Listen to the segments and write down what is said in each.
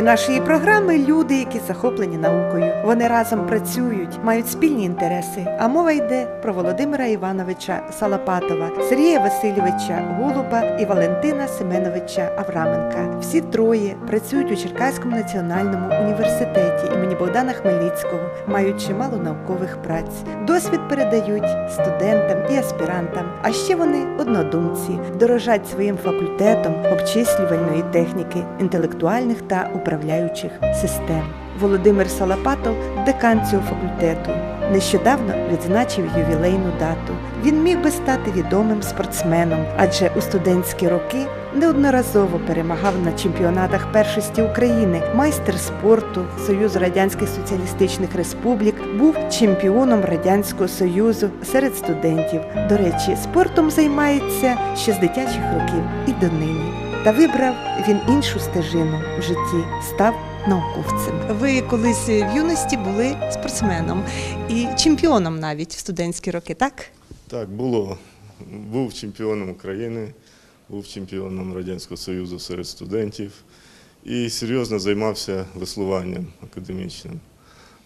Герої нашої програми люди, які захоплені наукою. Вони разом працюють, мають спільні інтереси. А мова йде про Володимира Івановича Салапатова, Сергія Васильовича Голуба і Валентина Семеновича Авраменка. Всі троє працюють у Черкаському національному університеті імені Богдана Хмельницького, мають чимало наукових праць. Досвід передають студентам і аспірантам. А ще вони однодумці, дорожать своїм факультетом обчислювальної техніки, інтелектуальних та управляючих систем. Володимир Салапатов, декан цього факультету, нещодавно відзначив ювілейну дату. Він міг би стати відомим спортсменом, адже у студентські роки неодноразово перемагав на чемпіонатах першості України, майстер спорту Союзу Радянських Соціалістичних Республік, був чемпіоном Радянського Союзу серед студентів. До речі, спортом займається ще з дитячих років і донині. Та вибрав він іншу стежину в житті, став науковцем. Ви колись в юності були спортсменом і чемпіоном навіть в студентські роки, так? Так, було. Був чемпіоном України, був чемпіоном Радянського Союзу серед студентів і серйозно займався веслуванням академічним.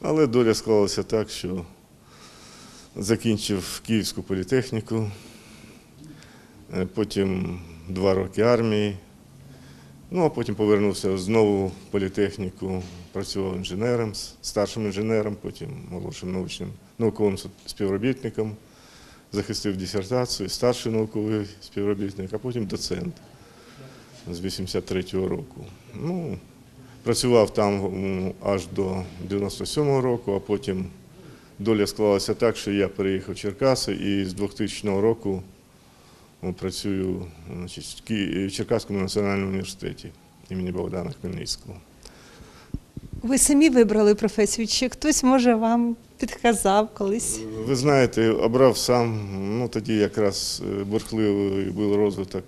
Але доля склалася так, що закінчив Київську політехніку, е, потім два роки армії, ну а потім повернувся знову в політехніку, працював інженером, старшим інженером, потім молодшим научним науковим співробітником захистив дисертацію, старший науковий співробітник, а потім доцент з 83-го року. Ну, працював там аж до 97-го року, а потім доля склалася так, що я переїхав в Черкаси і з 2000 року працюю в Черкаському національному університеті імені Богдана Хмельницького. Ви самі вибрали професію, чи хтось може вам підказав колись? Ви знаєте, обрав сам, ну тоді якраз е, бурхливий був розвиток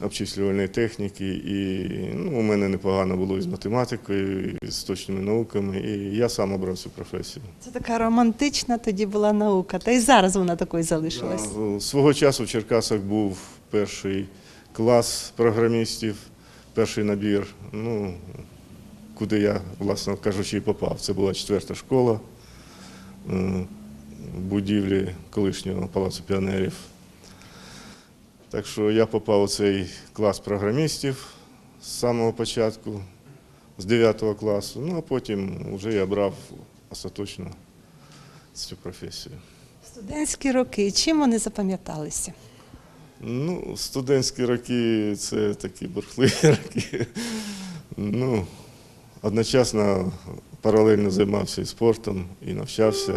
обчислювальної техніки, і ну, у мене непогано було і з математикою, і з точними науками, і я сам обрав цю професію. Це така романтична тоді була наука, та й зараз вона такою залишилась. Да, Свого часу в Черкасах був перший клас програмістів, перший набір, ну, куди я, власне кажучи, і попав. Це була четверта школа е, будівлі колишнього палацу піонерів. Так що я попав у цей клас програмістів з самого початку, з 9 класу, ну а потім вже я брав остаточно цю професію. Студентські роки, чим вони запам'яталися? Ну, студентські роки це такі бурхливі роки. Ну, одночасно паралельно займався і спортом, і навчався.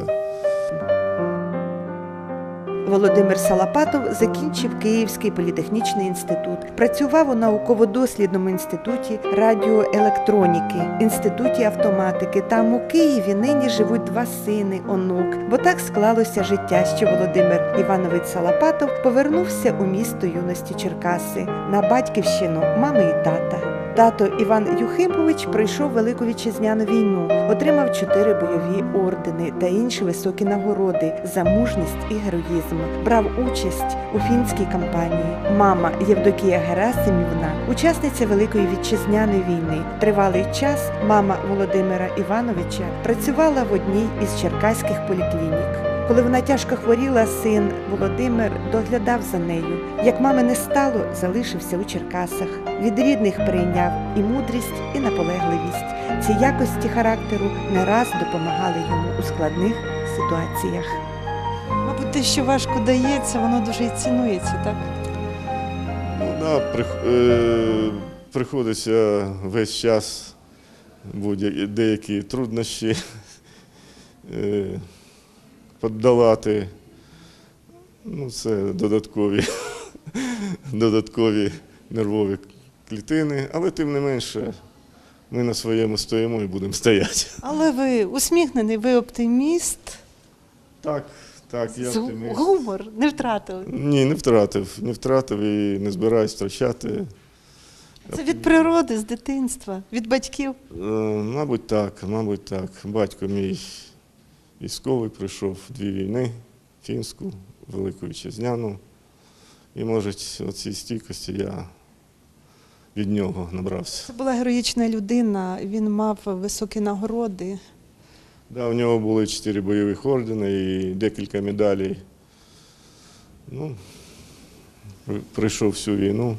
Володимир Салапатов закінчив Київський політехнічний інститут. Працював у науково-дослідному інституті радіоелектроніки, інституті автоматики. Там у Києві нині живуть два сини, онук. Бо так склалося життя, що Володимир Іванович Салапатов повернувся у місто юності Черкаси на батьківщину мами і тата. Тато Іван Юхимович пройшов Велику вітчизняну війну, отримав чотири бойові ордени та інші високі нагороди за мужність і героїзм. Брав участь у фінській кампанії. Мама Євдокія Герасимівна, учасниця Великої вітчизняної війни. Тривалий час мама Володимира Івановича працювала в одній із черкаських поліклінік. Коли вона тяжко хворіла, син Володимир доглядав за нею. Як мами не стало, залишився у Черкасах. Від рідних прийняв і мудрість, і наполегливість. Ці якості характеру не раз допомагали йому у складних ситуаціях. Мабуть, те, що важко дається, воно дуже і цінується, так? Ну, да, прих- е, приходиться весь час будь деякі труднощі е, подолати. Ну, це додаткові, додаткові нервові клітини, але тим не менше ми на своєму стоїмо і будемо стояти. Але ви усміхнений, ви оптиміст, Так, так, я оптиміст. гумор не втратили. Ні, не втратив. Не втратив і не збираюсь втрачати. Це від природи, з дитинства, від батьків. Е, Мабуть, так, мабуть, так. Батько мій військовий пройшов дві війни, фінську, Велику Вітчизняну. І, може, оцій стійкості я від нього набрався. Це була героїчна людина, він мав високі нагороди. Да, у нього були чотири бойових ордени і декілька медалей. Ну, прийшов всю війну,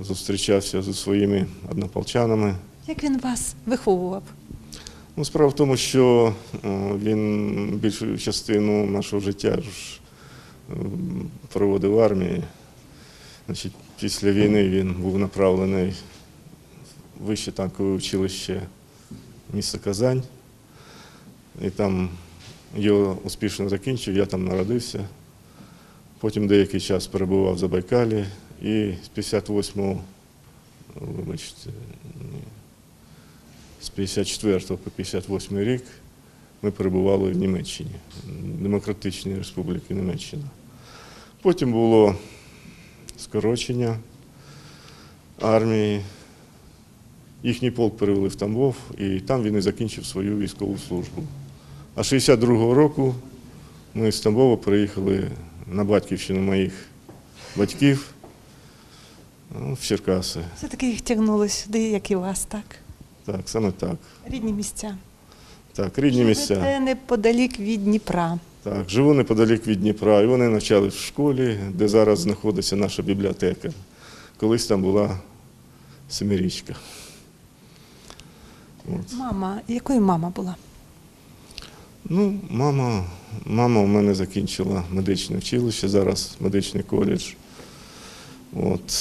зустрічався зі своїми однополчанами. Як він вас виховував? Ну, справа в тому, що він більшу частину нашого життя ж, проводив в армії. Значить, після війни він був направлений в вище танкове училище міста Казань. І там його успішно закінчив, я там народився. Потім деякий час перебував в Забайкалі і з 58-го, вибачте, з 54 по 58 рік ми перебували в Німеччині, Демократичній Республіки Німеччина. Потім було скорочення армії. Їхній полк перевели в Тамбов, і там він і закінчив свою військову службу. А 62-го року ми з Тамбова приїхали на батьківщину моїх батьків ну, в Черкаси. Все-таки їх тягнуло сюди, як і вас, так? Так, саме так. Рідні місця. Так, рідні місця. Живете неподалік від Дніпра. Так, живу неподалік від Дніпра, і вони навчались в школі, де зараз знаходиться наша бібліотека. Колись там була семирічка. От. Мама, якою мама була? Ну, мама, мама у мене закінчила медичне училище, зараз медичний коледж. От.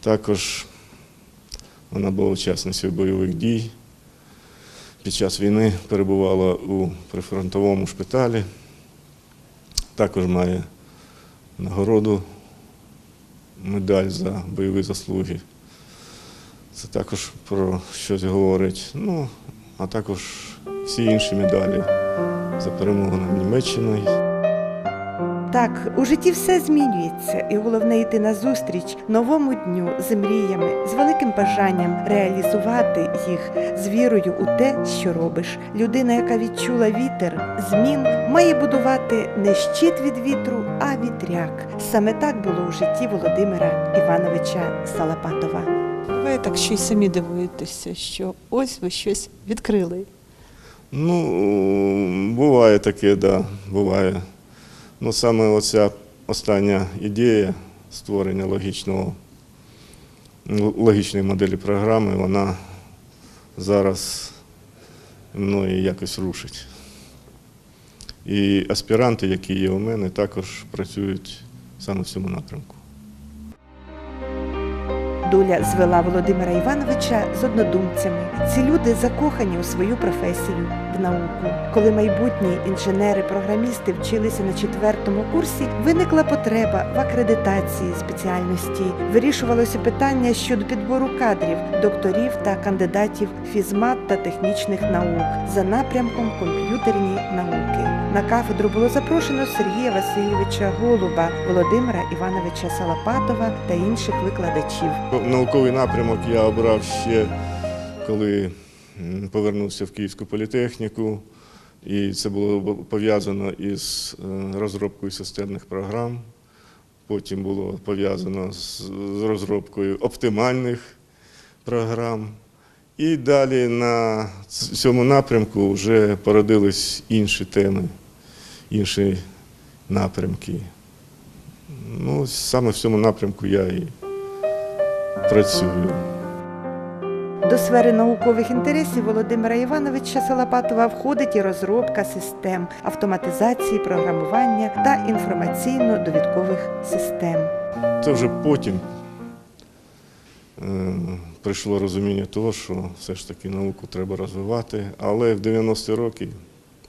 Також вона була учасницею бойових дій. Під час війни перебувала у прифронтовому шпиталі. Також має нагороду, медаль за бойові заслуги. Це також про щось говорить. Ну, а також всі інші медалі за перемогу над Німеччиною. Так, у житті все змінюється, і головне йти назустріч новому дню з мріями, з великим бажанням реалізувати їх з вірою у те, що робиш. Людина, яка відчула вітер, змін, має будувати не щит від вітру, а вітряк. Саме так було у житті Володимира Івановича Салапатова. Ви так ще й самі дивуєтеся, що ось ви щось відкрили. Ну, буває таке, да, буває. Ну, саме оця остання ідея створення логічного, логічної моделі програми, вона зараз мною якось рушить. І аспіранти, які є у мене, також працюють саме в цьому напрямку. Доля звела Володимира Івановича з однодумцями. Ці люди закохані у свою професію в науку. Коли майбутні інженери-програмісти вчилися на четвертому курсі, виникла потреба в акредитації спеціальності. Вирішувалося питання щодо підбору кадрів, докторів та кандидатів фізмат та технічних наук за напрямком комп'ютерні науки. На кафедру було запрошено Сергія Васильовича Голуба, Володимира Івановича Салапатова та інших викладачів. Науковий напрямок я обрав ще коли повернувся в Київську політехніку, і це було пов'язано із е, розробкою системних програм. Потім було пов'язано з розробкою оптимальних програм. І далі на цьому напрямку вже породились інші теми, інші напрямки. Ну, саме в цьому напрямку я і працюю. До сфери наукових інтересів Володимира Івановича Салапатова входить і розробка систем автоматизації, програмування та інформаційно-довідкових систем. Це вже потім е, прийшло розуміння того, що все ж таки науку треба розвивати, але в 90-ті роки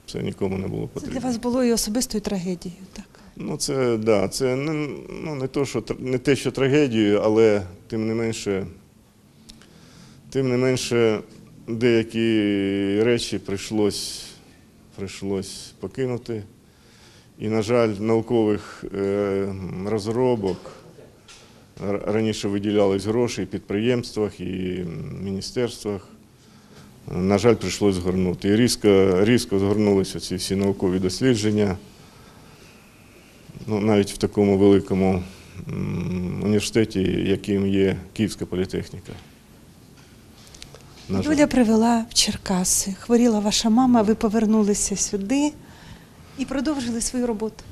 це нікому не було Це для вас було і особистою трагедією, так? Ну, це, да, це не, ну, не, то, що, не те, що трагедією, але тим не менше, тим не менше деякі речі прийшлось, прийшлось покинути. І, на жаль, наукових е, розробок раніше виділялись гроші і підприємствах, і міністерствах. На жаль, прийшлось згорнути. І різко, різко згорнулися ці всі наукові дослідження ну, навіть в такому великому університеті, яким є Київська політехніка. Доля привела в Черкаси. Хворіла ваша мама, ви повернулися сюди і продовжили свою роботу.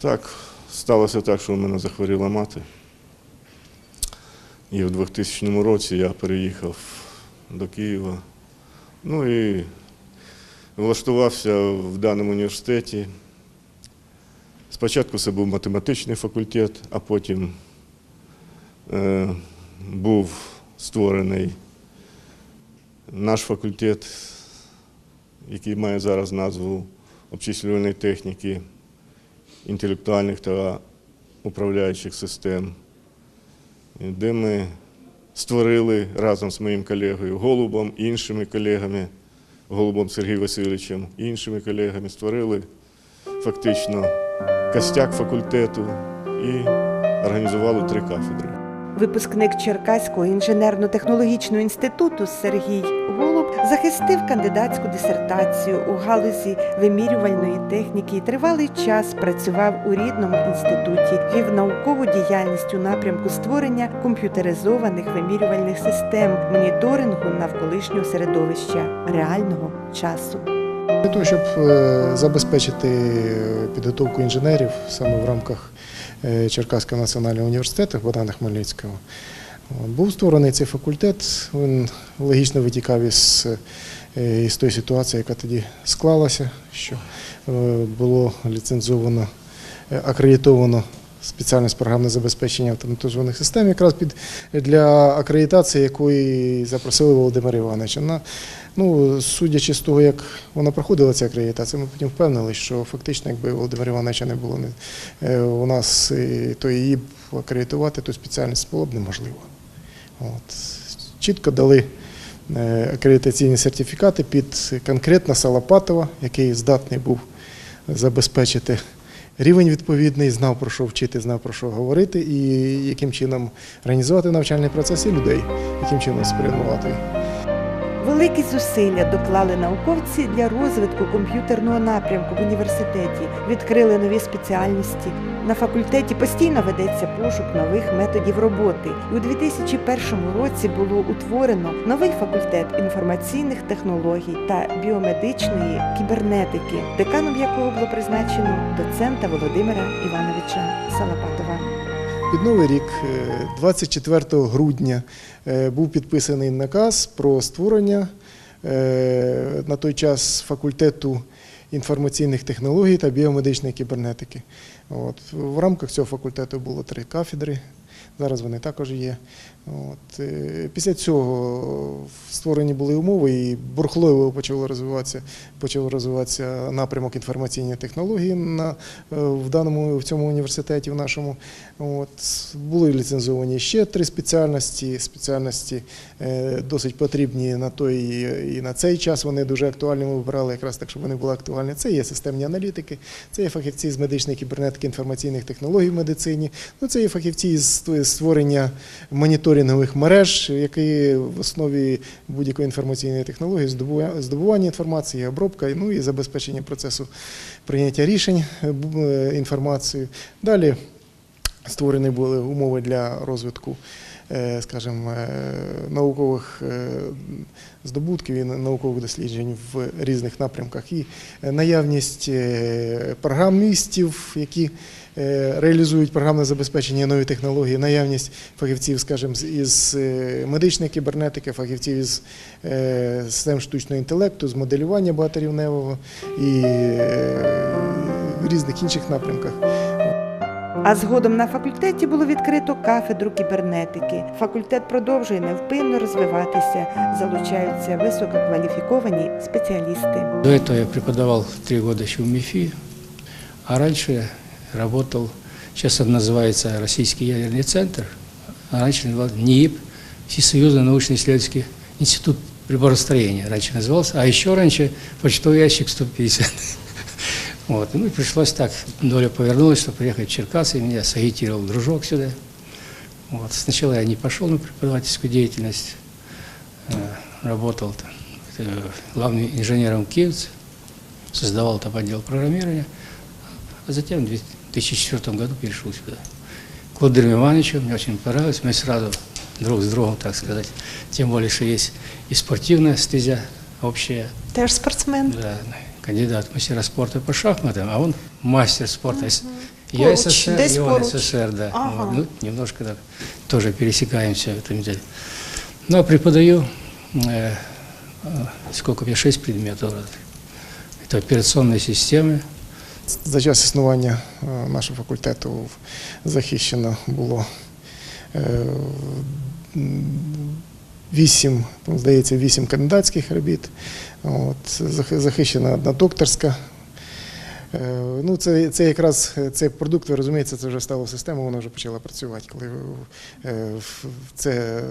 Так, сталося так, що у мене захворіла мати. І в 2000 році я переїхав до Києва. Ну і влаштувався в даному університеті. Спочатку це був математичний факультет, а потім е, був створений наш факультет, який має зараз назву обчислювальної техніки інтелектуальних та управляючих систем, де ми створили разом з моїм колегою Голубом іншими колегами, Голубом Сергієм Васильовичем іншими колегами, створили фактично костяк факультету і організували три кафедри. Випускник Черкаського інженерно-технологічного інституту Сергій Голуб захистив кандидатську дисертацію у галузі вимірювальної техніки і тривалий час працював у рідному інституті, вів наукову діяльність у напрямку створення комп'ютеризованих вимірювальних систем, моніторингу навколишнього середовища реального часу. Для того, щоб е, забезпечити підготовку інженерів саме в рамках Черкаського національного університету Богдана Хмельницького, був створений цей факультет. Він логічно витікав із, е, із тої ситуації, яка тоді склалася, що е, було ліцензовано, е, акредитовано спеціальність програмне забезпечення автоматизованих систем, якраз під для акредитації якої запросили Володимира Івановича. Ну, судячи з того, як вона проходила ця акредитація, ми потім впевнили, що фактично, якби Володимира Івановича не було е, у нас, е, то її б акредитувати ту спеціальність було б неможливо. От. Чітко дали е, акредитаційні сертифікати під конкретно Салапатова, який здатний був забезпечити рівень відповідний, знав про що вчити, знав про що говорити, і яким чином організувати навчальний процес і людей, яким чином спрямувати. Великі зусилля доклали науковці для розвитку комп'ютерного напрямку в університеті, відкрили нові спеціальності. На факультеті постійно ведеться пошук нових методів роботи. І у 2001 році було утворено новий факультет інформаційних технологій та біомедичної кібернетики, деканом якого було призначено доцента Володимира Івановича Салапатова. Під новий рік, е, 24 грудня, е, був підписаний наказ про створення е, на той час факультету інформаційних технологій та біомедичної кібернетики. От. В рамках цього факультету було три кафедри. Зараз вони також є. От. е, Після цього створені були умови і бурхливо почало розвиватися, почав розвиватися напрямок інформаційної технології на, е, в даному в цьому університеті, в нашому. От. Були ліцензовані ще три спеціальності. Спеціальності е, досить потрібні на той і на цей час. Вони дуже актуальні. Ми вибирали якраз так, щоб вони були актуальні. Це є системні аналітики, це є фахівці з медичної кібернетики, інформаційних технологій в медицині. Ну, це є фахівці з створення моніторингових мереж, які в основі будь-якої інформаційної технології здобування інформації, обробка, ну і забезпечення процесу прийняття рішень е, е, інформацією. Далі створені були умови для розвитку, е, скажімо, наукових здобутків і наукових досліджень в різних напрямках. І наявність програмістів, які реалізують програмне забезпечення нові технології, наявність фахівців, скажімо, із е, медичної кібернетики, фахівців із е, систем штучного інтелекту, з моделювання багаторівневого і е, в різних інших напрямках. А згодом на факультеті було відкрито кафедру кібернетики. Факультет продовжує невпинно розвиватися, залучаються висококваліфіковані спеціалісти. До этого я преподавал три года еще в МИФИ, а раньше работал, сейчас это называется Российский ядерный центр, а раньше назывался НИИП, Всесоюзный научно-исследовательский институт приборостроения раньше назывался, а еще раньше почтовый ящик 150. Вот, ну и пришлось так, доля повернулась, что приехать в Черкассы, и меня сагитировал дружок сюда. Вот. Сначала я не пошел на преподавательскую деятельность, э, работал э, главным инженером Киевца, создавал там отдел программирования, а затем в 2004 году перешел сюда, Владимиром Ивановичем, мне очень понравилось. Мы сразу друг с другом, так сказать. Тем более, что есть и спортивная стезя общая. Теж спортсмен. Да, кандидат в мастера спорта по шахматам, а он мастер спорта. Я Поруч, СССР, десь и он поруч. СССР, да. Ага. Вот, ну, немножко так тоже пересекаемся в этом деле. Ну, а преподаю, э, э, сколько у меня, шесть предметов. Это операционные системы, За час існування е, нашого факультету захищено було е, вісім, здається, вісім кандидатських робіт. От, захищена одна докторська. Е, Ну, це, це якраз е, цей продукт, ви розумієте, це вже стало системою, вона вже почала працювати. Коли е, це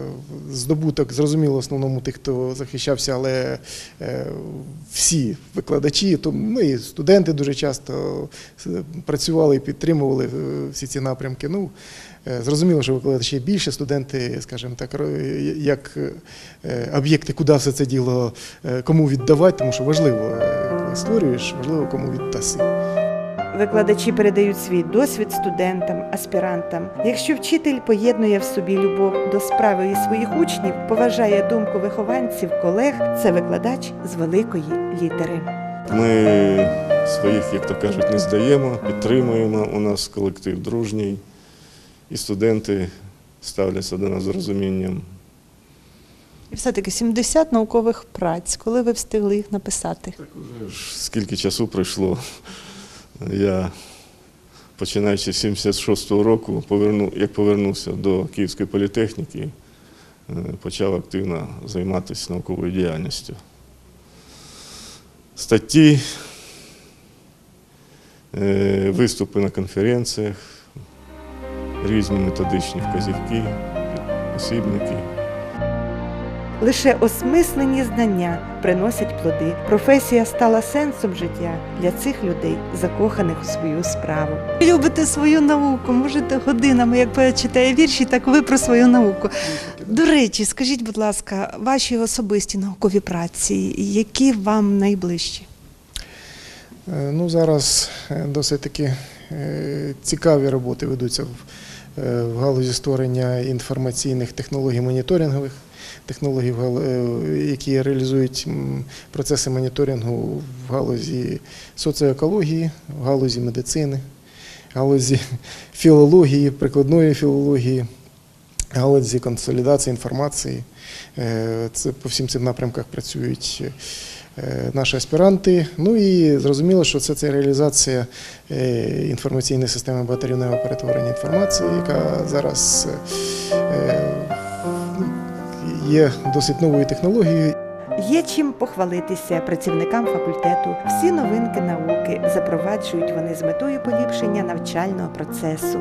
здобуток, зрозуміло, основному тих, хто захищався, але всі викладачі, то, ну і студенти дуже часто працювали і підтримували всі ці напрямки. Ну, зрозуміло, що викладачі більше, студенти, скажімо так, як е, об'єкти, куди все це діло, е, кому віддавати, тому що важливо, е, коли створюєш, важливо, кому віддаси. Викладачі передають свій досвід студентам, аспірантам. Якщо вчитель поєднує в собі любов до справи і своїх учнів, поважає думку вихованців, колег, це викладач з великої літери. Ми своїх, як то кажуть, не здаємо, підтримуємо. У нас колектив дружній, і студенти ставляться до нас з розумінням. І все-таки 70 наукових праць. Коли ви встигли їх написати? Вже ж Скільки часу пройшло, я починаючи з 76-го року, поверну, як повернувся до Київської політехніки, е, почав активно займатися науковою діяльністю. Статті, е, виступи на конференціях, різні методичні вказівки, посібники. Лише осмислені знання приносять плоди. Професія стала сенсом життя для цих людей, закоханих у свою справу. Любите свою науку, можете годинами, як поет читає вірші, так ви про свою науку. До речі, скажіть, будь ласка, ваші особисті наукові праці, які вам найближчі? Е, Ну, зараз е, досить таки цікаві роботи ведуться в, е, в галузі створення інформаційних технологій моніторингових, технологій, е, які реалізують процеси моніторингу в галузі соціоекології, в галузі медицини, в галузі філології, прикладної філології, галузі консолідації інформації. Е, Це по всім цим напрямках працюють е, наші аспіранти. Ну і зрозуміло, що це, це реалізація е, інформаційної системи батарейного перетворення інформації, яка зараз е, є досить новою технологією. Є чим похвалитися працівникам факультету. Всі новинки науки запроваджують вони з метою поліпшення навчального процесу.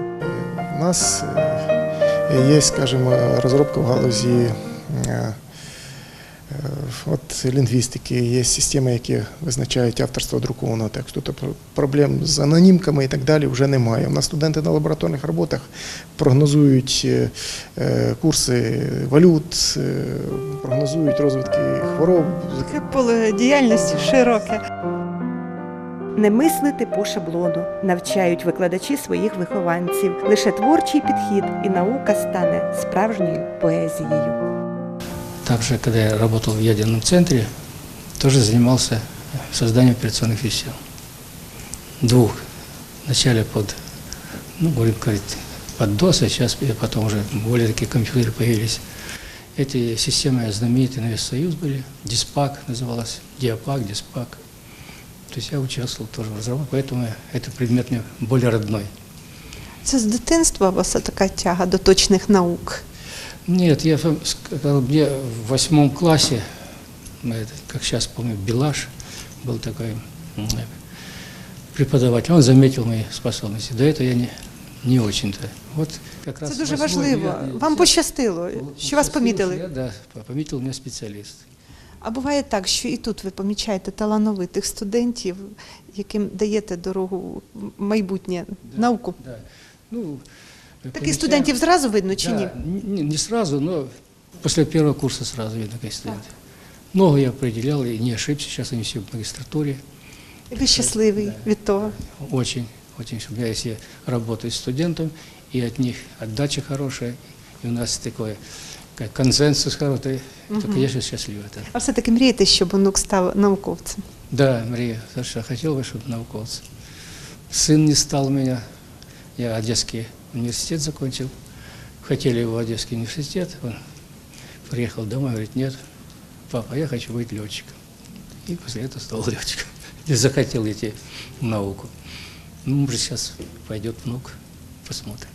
У нас е, є, скажімо, розробка в галузі е, е, от, лінгвістики, є системи, які визначають авторство друкованого тексту. Тобто проблем з анонімками і так далі вже немає. У нас студенти на лабораторних роботах прогнозують е, е, курси валют, е, прогнозують розвитки хвороб, Таке поле діяльності широке. Не мислити по шаблону, навчають викладачі своїх вихованців. Лише творчий підхід і наука стане справжньою поезією Также, когда я работал в ядерном центре, тоже занимался созданием операционных систем. Двух. Вначале под, ну, будем говорить, под DOS, а сейчас и потом уже более такие компьютеры появились. Эти системы знаменитые на весь Союз были. Диспак называлась, Диапак, Диспак. То есть я участвовал тоже в разработке, поэтому этот предмет мне более родной. Це з дитинства у вас така тяга до точних наук. Нет, я вам сказал, мне в восьмом классе, ну, это, как сейчас помню, Белаш был такой м, э, преподаватель, он заметил мои способности. До этого я не, не очень-то. Вот как раз Це дуже восьмой важливо. я- Вам я- пощастило, вот що вас пощастило, помітили. я, да, пометил меня специалист. А буває так, що і тут ви помічаєте талановитих студентів, яким даєте дорогу в майбутнє науку. Да. Ну, э, Таких помечаю- студентів зразу видно чи ні? Да, не, не сразу, но после первого курса сразу видно, какие студенты. Много я определял и не ошибся, сейчас они все в магистратуре. І ви щасливий від того. Очень, очень. чтобы Я если работаю с студентом, и от них отдача хорошая, и у нас такой как консенсус хороший, то, конечно, счастлив это. А все-таки мрієте, щоб онук став науковцем? Да, Мария, Саша, хотел бы, чтобы науковец. Сын не стал у меня, я Одесский университет закончил, хотели его в Одесский университет, он приехал домой, говорит, нет, папа, я хочу быть летчиком. И после этого стал летчиком. Не захотел идти в науку. Ну, может, сейчас пойдет внук, посмотрим.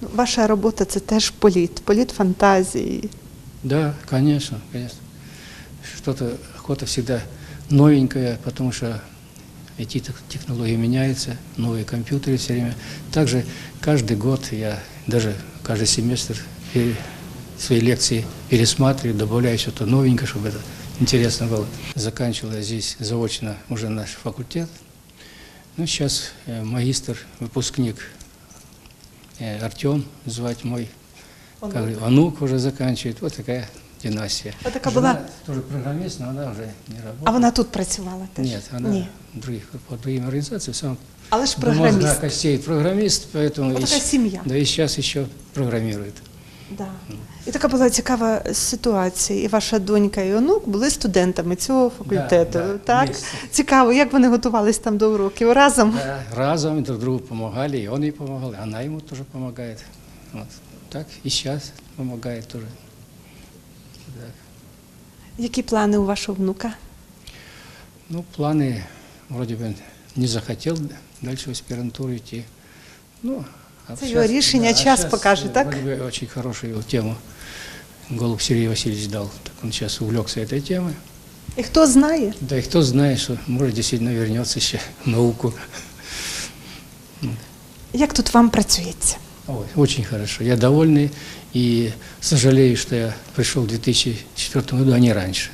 Ну, Ваша робота це теж політ, політ фантазії. Да, конечно, конечно. Что-то, охота всегда новенькое, потому что IT-технологии меняются, новые компьютеры все время. Также каждый год я, даже каждый семестр свои лекции пересматриваю, добавляю что-то новенькое, чтобы это интересно было. Заканчивал я здесь заочно уже наш факультет. Ну, сейчас э, магистр, выпускник э, Артем, звать мой, как говорю, внук уже заканчивает. Вот такая династия. Вот такая Жена была- тоже программист, но она уже не работает. А вона тут працювала теж? Нет, она Ні. других, по другим организациям. Сам Але ж до мозга програміст. костей программист, поэтому Вот такая семья. Да и сейчас еще программирует. Да. І така була цікава ситуація. І ваша донька і онук були студентами цього факультету. да, так? вместе. Цікаво, як вони готувались там до уроків разом. Да, разом друг другу помогали, и он ей помогал, и она ему тоже помогает. Вот. Так и сейчас помогает тоже. Да. Які плани у вашого внука? Ну, планы вроде бы не захотел дальше в аспирантуру идти. Ну, а Это его решение, час щас, покажет, э, так? Вроде бы очень хорошую тему Голуб Сергей Васильевич дал. Так он сейчас увлекся этой темой. І хто знає? Да и кто знает, что может действительно вернется еще в науку. Як тут вам працюється? Ой, очень хорошо. Я довольный и сожалею, что я пришел в 2004 году, а не раньше.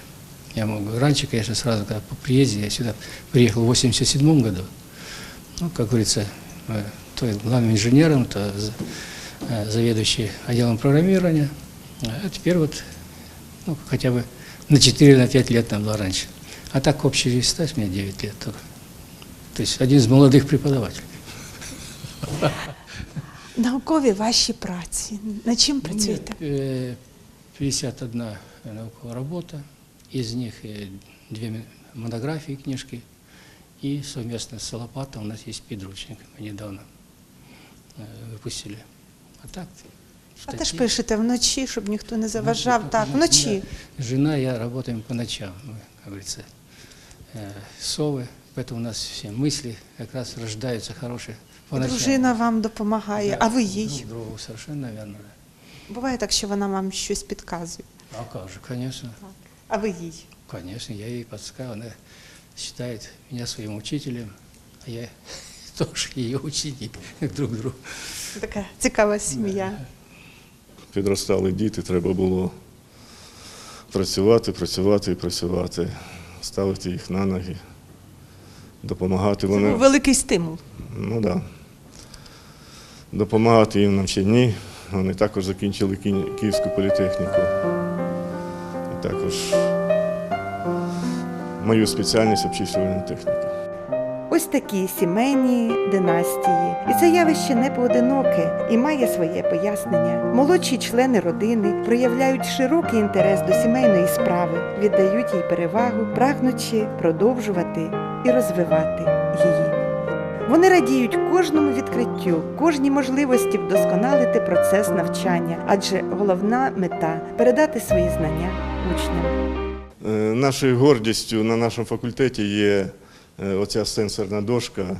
Я могу раньше, конечно, сразу, когда по приезде, я сюда приехал в 87 году. Ну, как говорится, э, то главным инженером, то э, заведующий отделом программирования. А теперь вот, ну, хотя бы на 4-5 лет нам было раньше. А так общий стаж мне 9 лет только. То есть один из молодых преподавателей. Наукові ваші праці. Над чим працюєте? Ну, Э, 51 наукова работа, из них э, две м- монографии, книжки, и совместно с Солопатом у нас есть подручник, мы недавно э, выпустили. А так, А статьи. теж пишете вночі, щоб ніхто не заважав. Ну, Так, жена- вночі. Жена и я работаем по ночам, мы, как говорится, э, совы, поэтому у нас все мысли как раз рождаются хорошие по ночам. Дружина вам допомагає, а ви їй. Друг другу, совершенно верно. Буває так, що вона вам щось підказує, А как же, конечно. а ви їй. Конечно, я ей подсказываю. Она считает меня своим учителем, а я тоже ее ученик друг другу. Така цікава сім'я. Підростали діти, треба було працювати, працювати і працювати, ставити їх на ноги, допомагати. Це був великий стимул. ну да, допомагати їм в навчанні. Вони також закінчили Київську політехніку. І також мою спеціальність обчислювальна техніка. Ось такі сімейні династії. І це явище не поодиноке і має своє пояснення. Молодші члени родини проявляють широкий інтерес до сімейної справи, віддають їй перевагу, прагнучи продовжувати і розвивати. Вони радіють кожному відкриттю, кожній можливості вдосконалити процес навчання, адже головна мета передати свої знання учням. Е, Нашою гордістю на нашому факультеті є е, оця сенсорна дошка.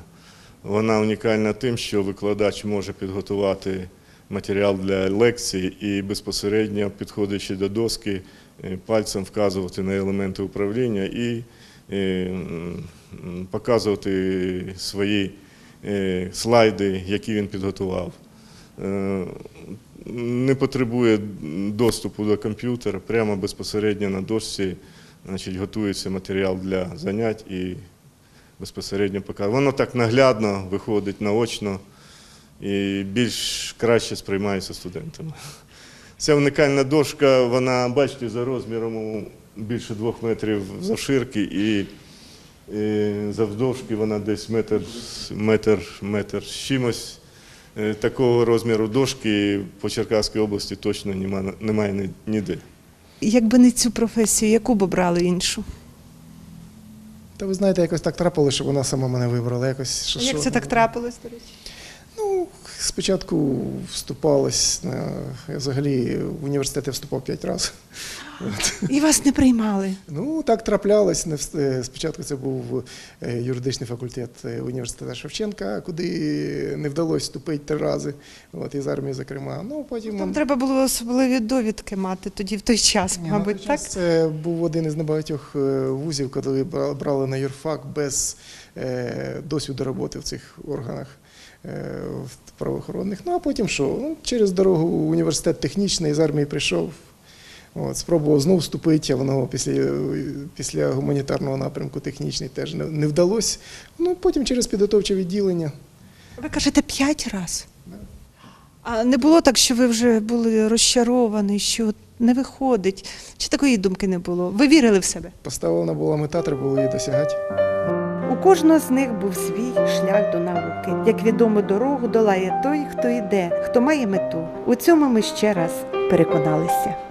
Вона унікальна тим, що викладач може підготувати матеріал для лекції і безпосередньо, підходячи до доски, е, пальцем вказувати на елементи управління і показувати свої е, слайди, які він підготував. Е, Не потребує доступу до комп'ютера, прямо безпосередньо на дошці значить, готується матеріал для занять і безпосередньо показує. Воно так наглядно виходить наочно і більш краще сприймається студентами. Ця уникальна дошка, вона, бачите, за розміром більше двох метрів завширки і завдовжки вона десь метр, метр, метр з чимось. Е, Такого розміру дошки по Черкаській області точно немає, немає ніде. Якби не цю професію, яку б обрали іншу? Та ви знаєте, якось так трапилося, що вона сама мене вибрала. Якось, що, Як що- це так трапилось, до речі? Ну, спочатку вступалось на взагалі в університет я вступав п'ять разів. І вас не приймали. Ну, так траплялось. Е, Спочатку це був е, юридичний факультет е, університету Шевченка, куди не вдалося вступити три рази, от, із армії, зокрема. Ну, потім Там треба було особливі довідки мати тоді в той час, Ні, мабуть, той так? час Це був один із небагатьох вузів, коли брали на юрфак без досвіду роботи в цих органах в правоохоронних. Ну а потім що? Ну, через дорогу університет технічний з армії прийшов. От, спробував знову вступити, а воно після, після гуманітарного напрямку технічний теж не, не вдалося. Ну, потім через підготовче відділення. Ви кажете п'ять раз. А не було так, що ви вже були розчаровані, що не виходить? Чи такої думки не було? Ви вірили в себе? Поставлена була мета, треба було її досягати. У кожного з них був свій шлях до науки. Як відомо, дорогу долає той, хто йде, хто має мету. У цьому ми ще раз переконалися.